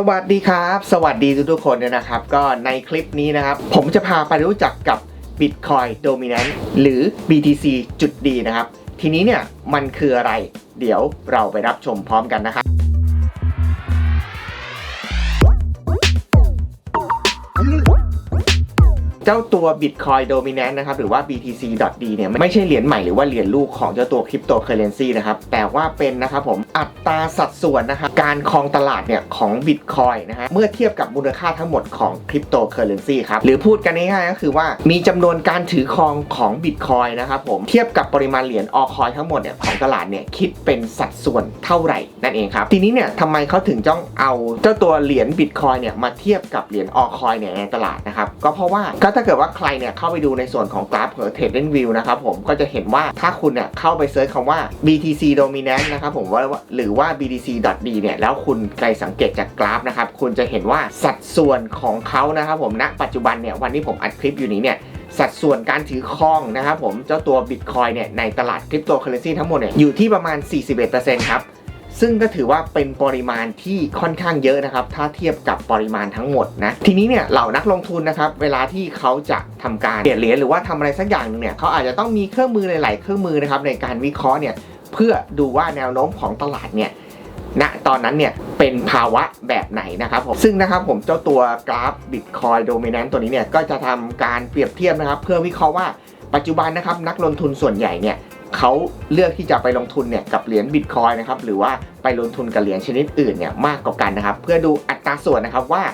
สวัสดีครับ สวัสดีทุกๆคนด้วยนะครับ ก็ในคลิปนี้นะครับ ผมจะพาไปรู้จักกับ Bitcoin Dominant หรือ BTC จุดดีนะครับ ทีนี้เนี่ยมันคืออะไร เดี๋ยวเราไปรับชมพร้อมกันนะครับ เจ้าตัว Bitcoin Dominant นะครับหรือว่า BTC.D เนี่ยไม่ใช่เหรียญใหม่หรือว่าเหรียญลูกของเจ้าตัว Cryptocurrency นะครับแต่ว่าเป็นนะครับผมอัตราสัดส่วนนะครับการครองตลาดเนี่ยของ Bitcoin นะฮะเมื่อเทียบกับมูลค่าทั้งหมดของ Cryptocurrency ครับหรือพูดกันง่ายๆก็คือว่ามีจำนวนการถือครองของ Bitcoin นะครับผมเทียบกับปริมาณเหรียญ Altcoin ทั้งหมดเนี่ยของตลาดเนี่ยคิดเป็นสัดส่วนเท่าไหร่นั่นเองครับทีนี้เนี่ยทำไมเขาถึงต้องเอาเจ้าตัวเหรียญ Bitcoin เนี่ยมาเทียบกับเหรียญ Altcoin เนี่ยในตลาดนะครับก็เพราะว่าก็ถ้าเกิดว่าใครเนี่ยเข้าไปดูในส่วนของกราฟของ Trading View นะครับผมก็จะเห็นว่าถ้าคุณเนี่ยเข้าไปเซิร์ชคำว่า BTC Dominant นะครับผมว่าหรือว่า BTC.D เนี่ยแล้วคุณใครสังเกตจากกราฟนะครับคุณจะเห็นว่าสัดส่วนของเขานะครับผมณปัจจุบันเนี่ยวันที่ผมอัดคลิปอยู่นี้เนี่ยสัดส่วนการถือครองนะครับผมเจ้าตัว Bitcoin เนี่ยในตลาดคริปโตเคอเรนซีทั้งหมดเนี่ยอยู่ที่ประมาณ 41%ครับ ซึ่งก็ถือว่าเป็นปริมาณที่ค่อนข้างเยอะนะครับ ถ้าเทียบกับปริมาณทั้งหมดนะ ทีนี้เนี่ยเหล่านักลงทุนนะครับ เวลาที่เขาจะทำการเปลี่ยนเหรียญหรือว่าทำอะไรสักอย่างหนึงเนี่ยเขาอาจจะต้องมีเครื่องมือหลาย ๆ เครื่องมือนะครับในการวิเคราะห์เนี่ยเพื่อดูว่าแนวโน้มของตลาดเนี่ยณตอนนั้นเนี่ยเป็นภาวะแบบไหนนะครับผมซึ่งนะครับผมเจ้าตัวกราฟ Bitcoin Dominant ตัวนี้เนี่ยก็จะทำการเปรียบเทียบนะครับ เพื่อวิเคราะห์ว่าปัจจุบันนะครับนักลงทุนส่วนใหญ่เนี่ย เขาเลือกที่จะไปลงทุนเนี่ยกับเหรียญบิตคอยนะครับหรือว่าไปลงทุนกับเหรียญชนิดอื่นเนี่ยมากกว่ากันนะครับ เพื่อดูอัตราส่วนนะครับว่า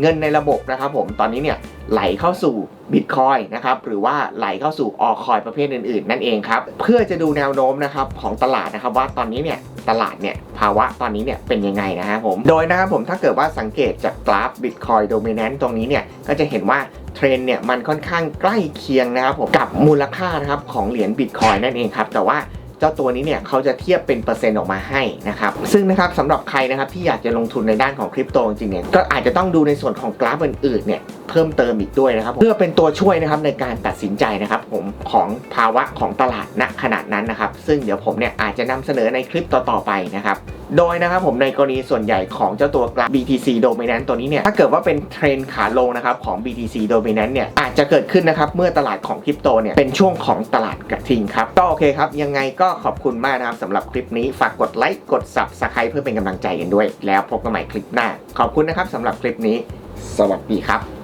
เงินในระบบนะครับผมตอนนี้เนี่ยไหลเข้าสู่บิตคอยนะครับหรือว่าไหลเข้าสู่ออคอยประเภทอื่นๆ นั่นเองครับเพื่อจะดูแนวโน้มนะครับของตลาดนะครับว่าตอนนี้เนี่ยตลาดเนี่ยภาวะตอนนี้เนี่ยเป็นยังไงนะครับผมโดยนะครับผมถ้าเกิดว่าสังเกตจากกราฟ Bitcoin Dominant ตรงนี้เนี่ยก็จะเห็นว่า เทรนเนี่ยมันค่อนข้างใกล้เคียงนะครับผมกับมูลค่านะครับของเหรียญ Bitcoin นั่นเองครับ แต่ว่าเจ้าตัวนี้เนี่ยเขาจะเทียบเป็นเปอร์เซ็นต์ออกมาให้นะครับ ซึ่งนะครับสำหรับใครนะครับที่อยากจะลงทุนในด้านของคริปโตจริงเนี่ยก็อาจจะต้องดูในส่วนของกราฟอื่นๆเนี่ยเพิ่มเติมอีกด้วยนะครับเพื่อเป็นตัวช่วยนะครับในการตัดสินใจนะครับผมของภาวะของตลาดณขนาดนั้นนะครับ ซึ่งเดี๋ยวผมเนี่ยอาจจะนำเสนอในคลิปต่อๆไปนะครับ โดยนะครับผมในกรณีส่วนใหญ่ของเจ้าตัวกราฟ BTC Dominant ตัวนี้เนี่ยถ้าเกิดว่าเป็นเทรนขาลงนะครับของ BTC Dominant เนี่ยอาจจะเกิดขึ้นนะครับเมื่อตลาดของคริปโตเนี่ยเป็นช่วงของตลาดกระทิงครับก็โอเคครับยังไงก็ขอบคุณมากนะครับสำหรับคลิปนี้ฝากกดไลค์กด Subscribe เพื่อเป็นกำลังใจกันด้วย แล้วพบกันใหม่คลิปหน้า ขอบคุณนะครับสำหรับคลิปนี้ สวัสดีครับ